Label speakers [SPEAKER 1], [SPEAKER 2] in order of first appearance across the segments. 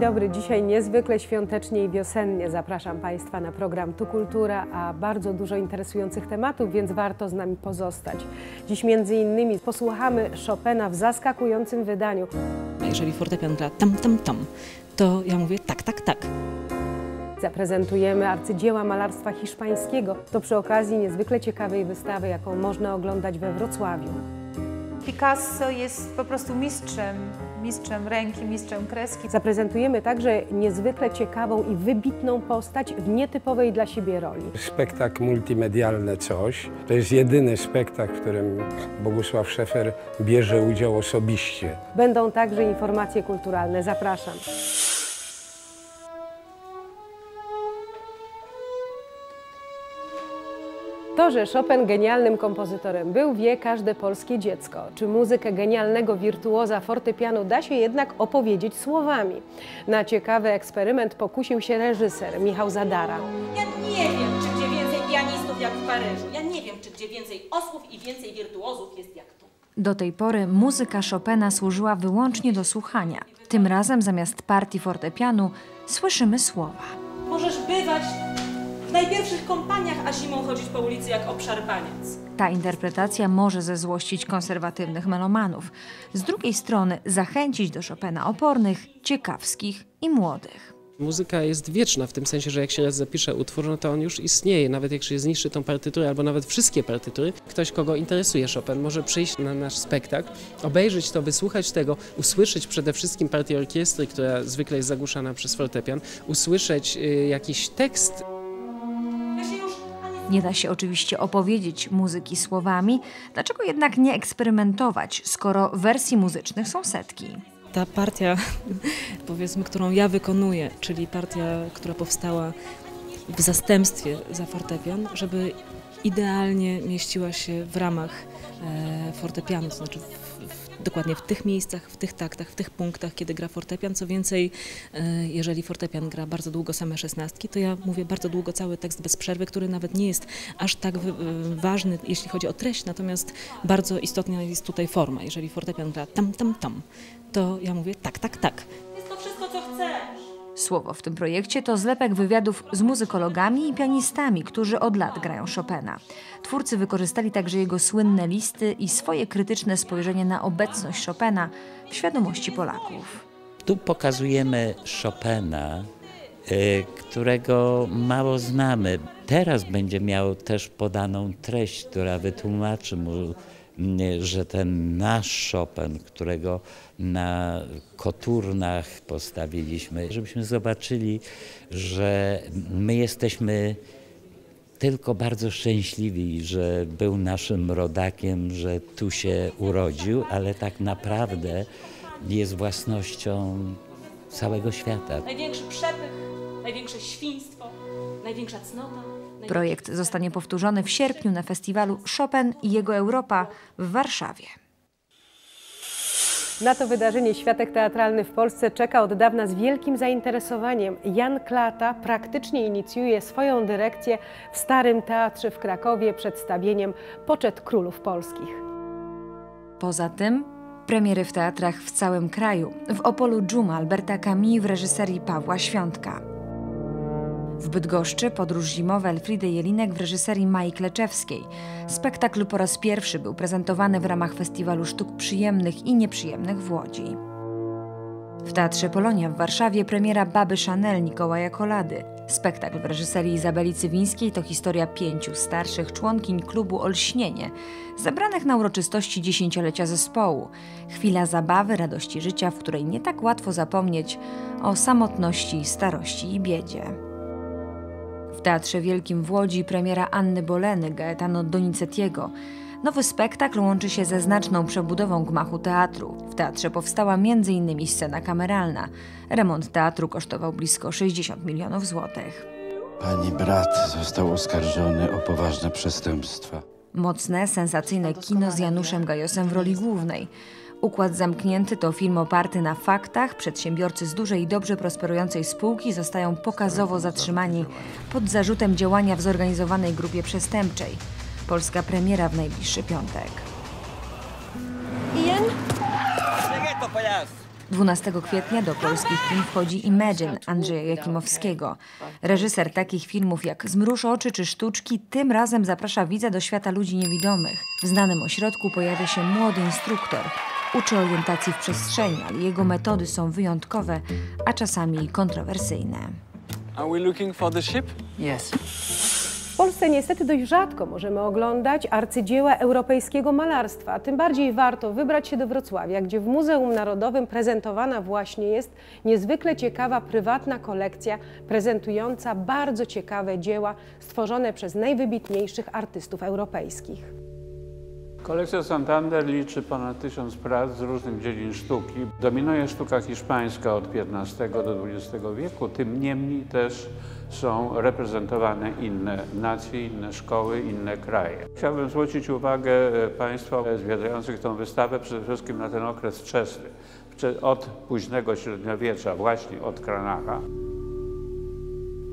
[SPEAKER 1] Dzień dobry, dzisiaj niezwykle świątecznie i wiosennie zapraszam Państwa na program Tu Kultura, a bardzo dużo interesujących tematów, więc warto z nami pozostać. Dziś między innymi posłuchamy Chopina w zaskakującym wydaniu.
[SPEAKER 2] Jeżeli fortepian gra tam, tam, tam, to ja mówię tak, tak, tak.
[SPEAKER 1] Zaprezentujemy arcydzieła malarstwa hiszpańskiego. To przy okazji niezwykle ciekawej wystawy, jaką można oglądać we Wrocławiu.
[SPEAKER 3] Picasso jest po prostu mistrzem, mistrzem ręki, mistrzem kreski.
[SPEAKER 1] Zaprezentujemy także niezwykle ciekawą i wybitną postać w nietypowej dla siebie roli.
[SPEAKER 4] Spektakl multimedialny coś. To jest jedyny spektakl, w którym Bogusław Szefer bierze udział osobiście.
[SPEAKER 1] Będą także informacje kulturalne. Zapraszam. To, że Chopin genialnym kompozytorem był, wie każde polskie dziecko. Czy muzykę genialnego wirtuoza fortepianu da się jednak opowiedzieć słowami? Na ciekawy eksperyment pokusił się reżyser Michał Zadara.
[SPEAKER 5] Ja nie wiem, czy gdzie więcej pianistów jak w Paryżu. Ja nie wiem, czy gdzie więcej osłów i więcej wirtuozów jest jak tu.
[SPEAKER 6] Do tej pory muzyka Chopina służyła wyłącznie do słuchania. Tym razem zamiast partii fortepianu słyszymy słowa.
[SPEAKER 5] Możesz bywać w najpierwszych kompaniach, a zimą chodzić po ulicy jak obszarpaniec.
[SPEAKER 6] Ta interpretacja może zezłościć konserwatywnych melomanów. Z drugiej strony zachęcić do Chopina opornych, ciekawskich i młodych.
[SPEAKER 7] Muzyka jest wieczna w tym sensie, że jak się raz zapisze utwór, no to on już istnieje. Nawet jak się zniszczy tą partyturę, albo nawet wszystkie partytury, ktoś, kogo interesuje Chopin, może przyjść na nasz spektakl, obejrzeć to, wysłuchać tego, usłyszeć przede wszystkim partię orkiestry, która zwykle jest zagłuszana przez fortepian, usłyszeć y, jakiś tekst
[SPEAKER 6] Nie da się oczywiście opowiedzieć muzyki słowami, dlaczego jednak nie eksperymentować, skoro wersji muzycznych są setki?
[SPEAKER 2] Ta partia, powiedzmy, którą ja wykonuję, czyli partia, która powstała w zastępstwie za fortepian, żeby idealnie mieściła się w ramach e, fortepianu, to znaczy w, w, dokładnie w tych miejscach, w tych taktach, w tych punktach, kiedy gra fortepian. Co więcej, e, jeżeli fortepian gra bardzo długo same szesnastki, to ja mówię bardzo długo cały tekst bez przerwy, który nawet nie jest aż tak ważny, jeśli chodzi o treść, natomiast bardzo istotna jest tutaj forma. Jeżeli fortepian gra tam, tam, tam, to ja mówię tak, tak, tak.
[SPEAKER 5] jest to wszystko, co chcesz.
[SPEAKER 6] Słowo w tym projekcie to zlepek wywiadów z muzykologami i pianistami, którzy od lat grają Chopina. Twórcy wykorzystali także jego słynne listy i swoje krytyczne spojrzenie na obecność Chopina w świadomości Polaków.
[SPEAKER 8] Tu pokazujemy Chopina, y, którego mało znamy. Teraz będzie miał też podaną treść, która wytłumaczy mu, że ten nasz Chopin, którego na koturnach postawiliśmy, żebyśmy zobaczyli, że my jesteśmy tylko bardzo szczęśliwi, że był naszym rodakiem, że tu się urodził, ale tak naprawdę jest własnością całego świata.
[SPEAKER 5] Największy przepych, największe świństwo, największa cnota.
[SPEAKER 6] Projekt zostanie powtórzony w sierpniu na festiwalu Chopin i jego Europa w Warszawie.
[SPEAKER 1] Na to wydarzenie światek teatralny w Polsce czeka od dawna z wielkim zainteresowaniem. Jan Klata praktycznie inicjuje swoją dyrekcję w Starym Teatrze w Krakowie przedstawieniem Poczet Królów Polskich.
[SPEAKER 6] Poza tym premiery w teatrach w całym kraju. W Opolu Dżuma Alberta Camus w reżyserii Pawła Świątka. W Bydgoszczy podróż zimowa Elfridy Jelinek w reżyserii Mai Kleczewskiej. Spektakl po raz pierwszy był prezentowany w ramach Festiwalu Sztuk Przyjemnych i Nieprzyjemnych w Łodzi. W Teatrze Polonia w Warszawie premiera Baby Chanel Mikołaja Kolady. Spektakl w reżyserii Izabeli Cywińskiej to historia pięciu starszych członkiń klubu Olśnienie, zebranych na uroczystości dziesięciolecia zespołu. Chwila zabawy, radości życia, w której nie tak łatwo zapomnieć o samotności, starości i biedzie. W Teatrze Wielkim w Łodzi premiera Anny Boleny Gaetano Donizettiego. Nowy spektakl łączy się ze znaczną przebudową gmachu teatru. W teatrze powstała m.in. scena kameralna. Remont teatru kosztował blisko 60 milionów złotych.
[SPEAKER 9] Pani brat został oskarżony o poważne przestępstwa.
[SPEAKER 6] Mocne, sensacyjne kino z Januszem Gajosem w roli głównej. Układ Zamknięty to film oparty na faktach. Przedsiębiorcy z dużej i dobrze prosperującej spółki zostają pokazowo zatrzymani pod zarzutem działania w zorganizowanej grupie przestępczej. Polska premiera w najbliższy piątek.
[SPEAKER 10] Czekaj to pojazd!
[SPEAKER 6] 12 kwietnia do polskich kin wchodzi Imagine Andrzeja Jakimowskiego. Reżyser takich filmów jak Zmruż oczy czy Sztuczki tym razem zaprasza widza do świata ludzi niewidomych. W znanym ośrodku pojawia się młody instruktor. Uczy orientacji w przestrzeni, ale jego metody są wyjątkowe, a czasami kontrowersyjne.
[SPEAKER 10] Are we looking for the ship?
[SPEAKER 11] Yes.
[SPEAKER 1] W Polsce niestety dość rzadko możemy oglądać arcydzieła europejskiego malarstwa. Tym bardziej warto wybrać się do Wrocławia, gdzie w Muzeum Narodowym prezentowana właśnie jest niezwykle ciekawa prywatna kolekcja prezentująca bardzo ciekawe dzieła stworzone przez najwybitniejszych artystów europejskich.
[SPEAKER 12] Kolekcja Santander liczy ponad tysiąc prac z różnych dziedzin sztuki. Dominuje sztuka hiszpańska od XV do XX wieku, tym niemniej też są reprezentowane inne nacje, inne szkoły, inne kraje. Chciałbym zwrócić uwagę e, Państwa zwiedzających tę wystawę przede wszystkim na ten okres wczesny, Wcze- od późnego średniowiecza, właśnie od Kranacha.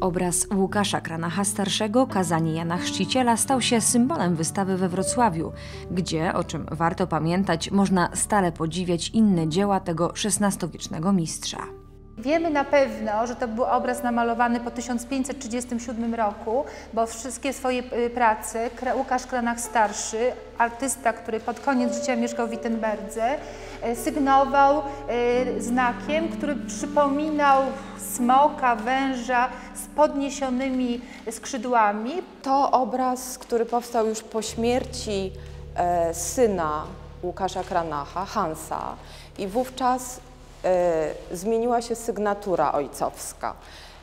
[SPEAKER 6] Obraz Łukasza Kranacha Starszego, Kazanie Jana Chrzciciela, stał się symbolem wystawy we Wrocławiu, gdzie, o czym warto pamiętać, można stale podziwiać inne dzieła tego XVI-wiecznego mistrza.
[SPEAKER 3] Wiemy na pewno, że to był obraz namalowany po 1537 roku, bo wszystkie swoje y, prace Łukasz Kranach Starszy, artysta, który pod koniec życia mieszkał w Wittenberdze, y, sygnował y, znakiem, który przypominał smoka, węża podniesionymi skrzydłami.
[SPEAKER 13] To obraz, który powstał już po śmierci e, syna Łukasza Kranacha, Hansa i wówczas e, zmieniła się sygnatura ojcowska.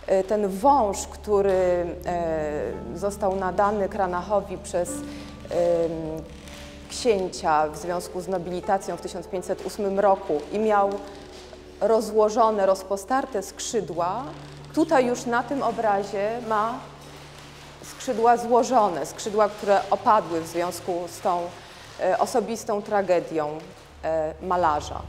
[SPEAKER 13] E, ten wąż, który e, został nadany Kranachowi przez księcia w związku z nobilitacją w 1508 roku i miał rozłożone, rozpostarte skrzydła, tutaj już na tym obrazie ma skrzydła złożone, skrzydła, które opadły w związku z tą e, osobistą tragedią e, malarza.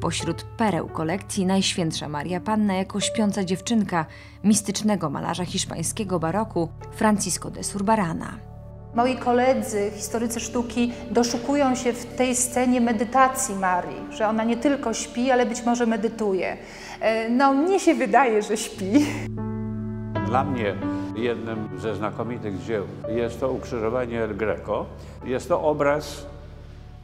[SPEAKER 6] Pośród pereł kolekcji Najświętsza Maria Panna jako śpiąca dziewczynka mistycznego malarza hiszpańskiego baroku Francisco de Zurbarana.
[SPEAKER 3] Moi koledzy, historycy sztuki, doszukują się w tej scenie medytacji Marii, że ona nie tylko śpi, ale być może medytuje. E, No, mnie się wydaje, że śpi.
[SPEAKER 12] Dla mnie jednym ze znakomitych dzieł jest to Ukrzyżowanie El Greco. Jest to obraz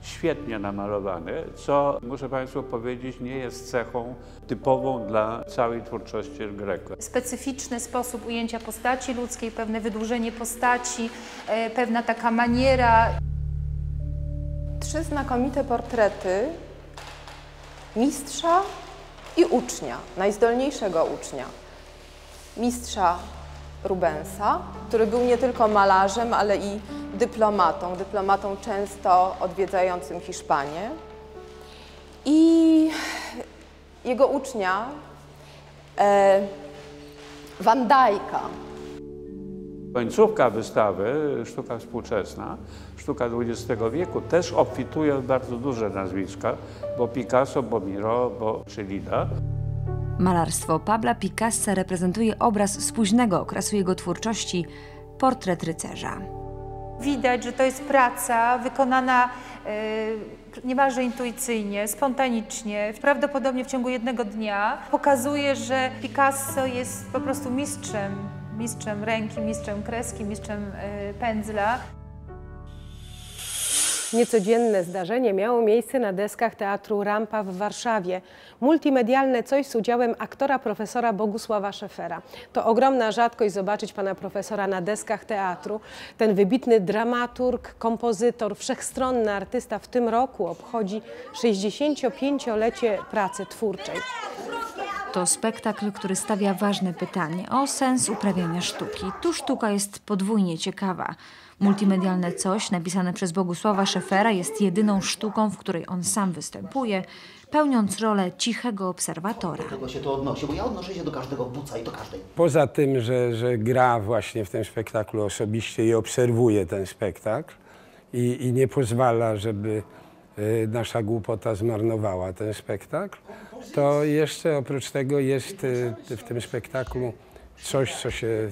[SPEAKER 12] świetnie namalowany, co muszę Państwu powiedzieć nie jest cechą typową dla całej twórczości El Greco.
[SPEAKER 3] Specyficzny sposób ujęcia postaci ludzkiej, pewne wydłużenie postaci, e, pewna taka maniera.
[SPEAKER 13] Trzy znakomite portrety mistrza i ucznia, najzdolniejszego ucznia. Mistrza Rubensa, który był nie tylko malarzem, ale i dyplomatą, dyplomatą często odwiedzającym Hiszpanię. I jego ucznia e, Van Dyka,
[SPEAKER 12] Końcówka wystawy, sztuka współczesna, sztuka XX wieku, też obfituje w bardzo duże nazwiska, bo Picasso, bo Miro, bo Chillida.
[SPEAKER 6] Malarstwo Pabla Picassa reprezentuje obraz z późnego okresu jego twórczości Portret rycerza.
[SPEAKER 3] Widać, że to jest praca wykonana e, niemalże intuicyjnie, spontanicznie, prawdopodobnie w ciągu jednego dnia. Pokazuje, że Picasso jest po prostu mistrzem, mistrzem ręki, mistrzem kreski, mistrzem e, pędzla.
[SPEAKER 1] Niecodzienne zdarzenie miało miejsce na deskach Teatru Rampa w Warszawie. Multimedialne coś z udziałem aktora profesora Bogusława Szefera. To ogromna rzadkość zobaczyć pana profesora na deskach teatru. Ten wybitny dramaturg, kompozytor, wszechstronny artysta w tym roku obchodzi 65-lecie pracy twórczej.
[SPEAKER 6] To spektakl, który stawia ważne pytanie o sens uprawiania sztuki. Tu sztuka jest podwójnie ciekawa. Multimedialne coś, napisane przez Bogusława Szefera, jest jedyną sztuką, w której on sam występuje, pełniąc rolę cichego obserwatora.
[SPEAKER 11] Do tego się to odnosi, bo ja odnoszę się do każdego buca i do każdej.
[SPEAKER 4] Poza tym, że, że gra właśnie w tym spektaklu osobiście i obserwuje ten spektakl i, i nie pozwala, żeby nasza głupota zmarnowała ten spektakl, to jeszcze oprócz tego jest y, w tym spektaklu coś, co się,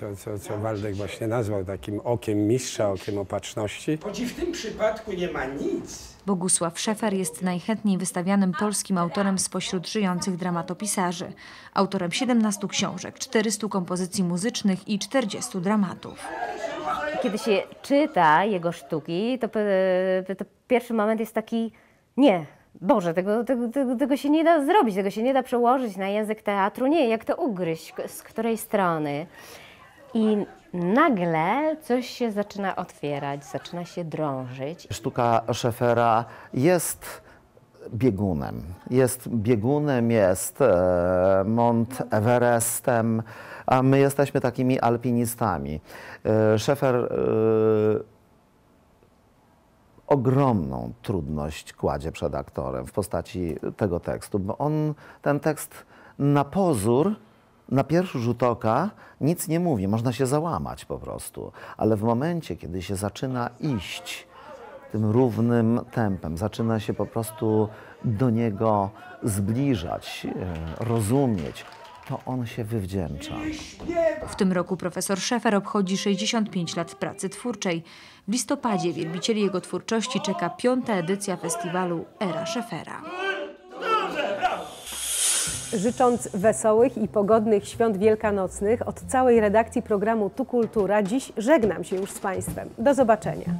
[SPEAKER 4] co, co, co Waldek właśnie nazwał takim okiem mistrza, okiem opatrzności.
[SPEAKER 14] Choć w tym przypadku nie ma nic.
[SPEAKER 6] Bogusław Szefer jest najchętniej wystawianym polskim autorem spośród żyjących dramatopisarzy. Autorem 17 książek, 400 kompozycji muzycznych i 40 dramatów.
[SPEAKER 15] Kiedy się czyta jego sztuki, to, pe- to pierwszy moment jest taki nie. Boże, tego, tego, tego, tego się nie da zrobić, tego się nie da przełożyć na język teatru. Nie, jak to ugryźć, z której strony. I nagle coś się zaczyna otwierać, zaczyna się drążyć.
[SPEAKER 11] Sztuka Szefera jest biegunem. Jest biegunem, jest e, Mont Everestem, a my jesteśmy takimi alpinistami. E, Szefer e, ogromną trudność kładzie przed aktorem w postaci tego tekstu, bo on ten tekst na pozór, na pierwszy rzut oka nic nie mówi, można się załamać po prostu, ale w momencie, kiedy się zaczyna iść tym równym tempem, zaczyna się po prostu do niego zbliżać, e, rozumieć, to on się wywdzięcza.
[SPEAKER 6] W tym roku profesor Szefer obchodzi 65 lat pracy twórczej. W listopadzie wielbicieli jego twórczości czeka piąta edycja festiwalu Era Szefera.
[SPEAKER 1] Życząc wesołych i pogodnych świąt wielkanocnych od całej redakcji programu Tu Kultura, dziś żegnam się już z Państwem. Do zobaczenia.